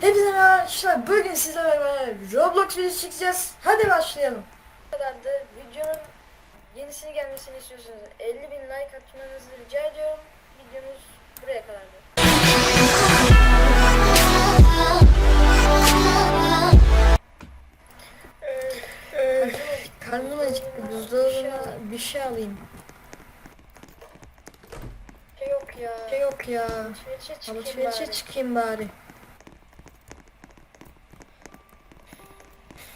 Hepinize merhaba arkadaşlar. Bugün sizlerle beraber Roblox videosu çekeceğiz. Hadi başlayalım. Bu kadar da videonun yenisini gelmesini istiyorsanız 50 bin like atmanızı rica ediyorum. Videomuz buraya kadardı. Ee, karnım acıktı. Buzdolabına bir şey alayım. Şey yok ya. Şey yok ya. Alışverişe çıkayım bari.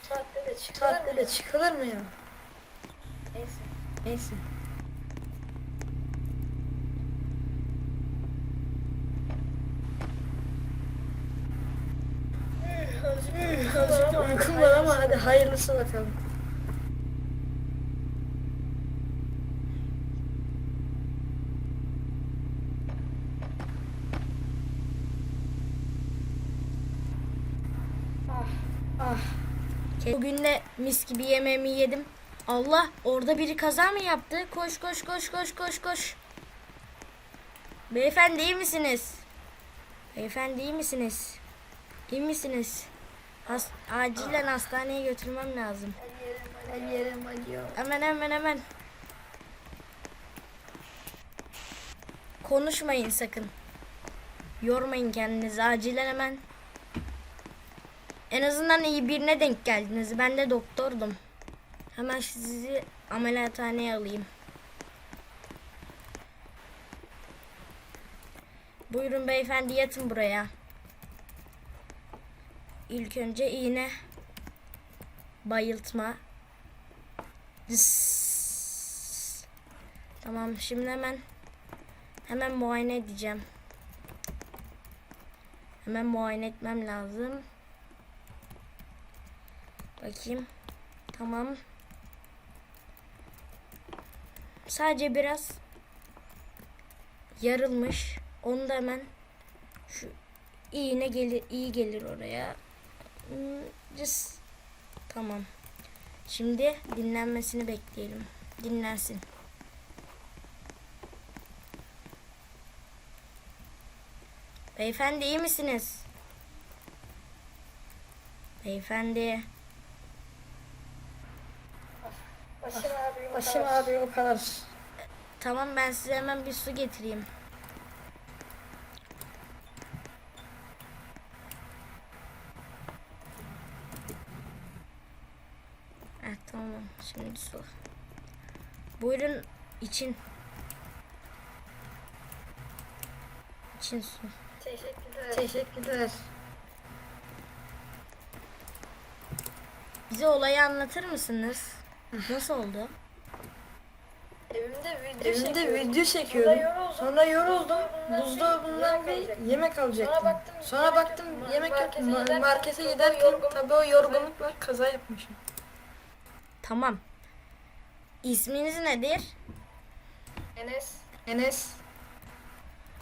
Saatte de çıkılır Saatte mı? çıkılır mı ya? Neyse. Neyse. Azıcık uykum var ama hadi hayırlısı bakalım. Ah, Ah. Bugün de mis gibi yemeğimi yedim. Allah orada biri kaza mı yaptı? Koş koş koş koş koş koş. Beyefendi iyi misiniz? Beyefendi iyi misiniz? İyi misiniz? Has acilen hastaneye götürmem lazım. Her yerim acıyor. Hemen hemen hemen. Konuşmayın sakın. Yormayın kendinizi acilen hemen. En azından iyi birine denk geldiniz. Ben de doktordum. Hemen sizi ameliyathaneye alayım. Buyurun beyefendi yatın buraya. İlk önce iğne. Bayıltma. Zıs. Tamam şimdi hemen hemen muayene edeceğim. Hemen muayene etmem lazım. Bakayım. Tamam. Sadece biraz yarılmış. Onu da hemen şu iğne gelir iyi gelir oraya. Hmm. Tamam. Şimdi dinlenmesini bekleyelim. Dinlensin. Beyefendi iyi misiniz? Beyefendi. Başım ağrıyor. Başım ağrıyor o kadar. Tamam ben size hemen bir su getireyim. Heh, tamam şimdi su. Buyurun için. İçin su. Teşekkürler. Teşekkürler. Bize olayı anlatır mısınız? Nasıl oldu? Evimde video Evimde çekiyordum. video çekiyordum. Sonra yoruldum. Sonra yoruldum. Buzdolabından bir bir yemek alacaktım. Sonra baktım Sonra yemek baktım. Markete Markete tabii o giderken yorgunluk- tabii o yorgunlukla kaza yapmışım. Tamam. İsminiz nedir? Enes. Enes.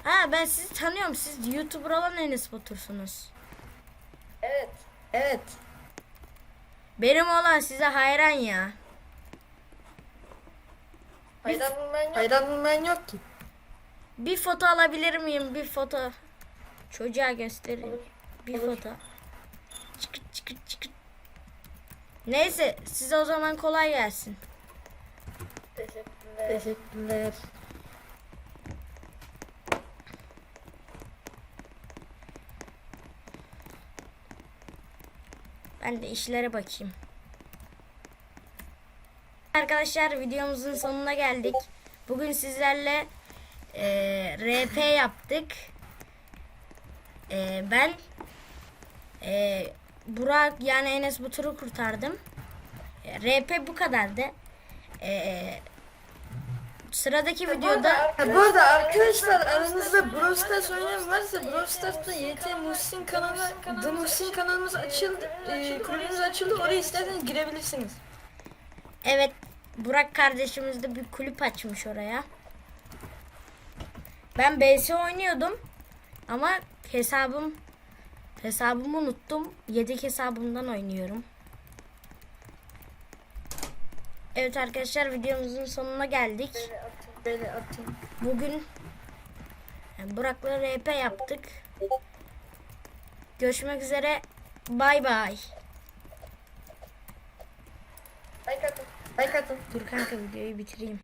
Ha ben sizi tanıyorum. Siz YouTuber olan Enes Batur'sunuz. Evet. Evet. Benim olan size hayran ya. Aydan bulman yok. Aydan bulmayan yok ki. Bir foto alabilir miyim? Bir foto. Çocuğa göstereyim. Bir foto. Çıkıt çıkıt çıkıt. Neyse size o zaman kolay gelsin. Teşekkürler. Teşekkürler. Ben de işlere bakayım. Arkadaşlar videomuzun sonuna geldik. Bugün sizlerle e, RP yaptık. E, ben e, Burak yani Enes Batur'u kurtardım. E, RP bu kadardı. E, sıradaki videoda Ha, bu arada arkadaşlar aranızda Brawl Stars oynayan varsa Brawl Stars'ta YT Muhsin kanalı The Muhsin kanalımız açıldı. E, kulübümüz açıldı. Oraya isterseniz girebilirsiniz. Evet, Burak kardeşimiz de bir kulüp açmış oraya. Ben BS oynuyordum ama hesabım hesabımı unuttum. Yedek hesabımdan oynuyorum. Evet arkadaşlar videomuzun sonuna geldik. Böyle atayım. Bugün yani Burak'la RP yaptık. Görüşmek üzere. Bay bay. Like atın. Like atın. Dur kanka videoyu bitireyim.